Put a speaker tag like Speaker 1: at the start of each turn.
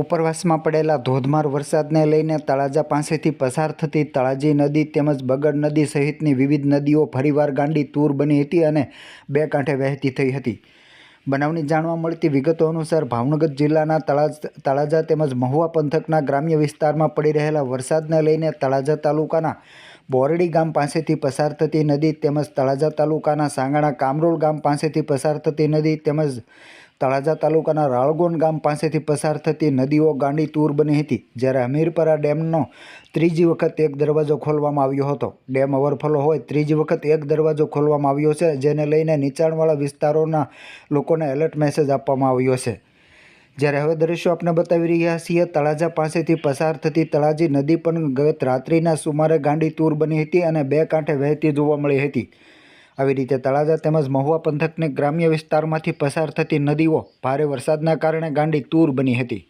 Speaker 1: ઉપરવાસમાં પડેલા ધોધમાર વરસાદને લઈને તળાજા પાસેથી પસાર થતી તળાજી નદી તેમજ બગડ નદી સહિતની વિવિધ નદીઓ ફરીવાર ગાંડી તૂર બની હતી અને બે કાંઠે વહેતી થઈ હતી. બનાવની જાણવા મળતી વિગતો અનુસાર ભાવનગર જિલ્લાના તળાજ, તળાજા તેમજ મહુવા પંથકના ગ્રામ્ય વિસ્તારમાં પડી રહેલા વરસાદને લઈને તળાજા તાલુકાના બોરડી ગામ પાસેથી પસાર થતી નદી તેમજ તળાજા તાલુકાના સાંગાણા કામરોલ ગામ પાસેથી પસાર થતી નદી તેમજ તળાજા તાલુકાના રાળગોન ગામ પાસેથી પસાર થતી નદીઓ ગાંડી તૂર બની હતી, જ્યારે હમીરપરા ડેમનો ત્રીજી વખત એક દરવાજો ખોલવામાં આવ્યો હતો. ડેમ ઓવરફ્લો હોય ત્રીજી વખત એક દરવાજો ખોલવામાં આવ્યો છે, જેને લઈને નીચાણવાળા વિસ્તારોના લોકોને એલર્ટ મેસેજ આપવામાં આવ્યો છે. જ્યારે હવે દ્રશ્યો આપણે બતાવી રહ્યા છીએ, તળાજા પાસેથી પસાર થતી તળાજી નદી પણ ગત રાત્રિના સુમારે ગાંડી તૂર બની હતી અને બે કાંઠે વહેતી જોવા મળી હતી. આવી રીતે તળાજા તેમજ મહુવા પંથકને ગ્રામ્ય વિસ્તારમાંથી પસાર થતી નદીઓ ભારે વરસાદના કારણે ગાંડી તૂર બની હતી.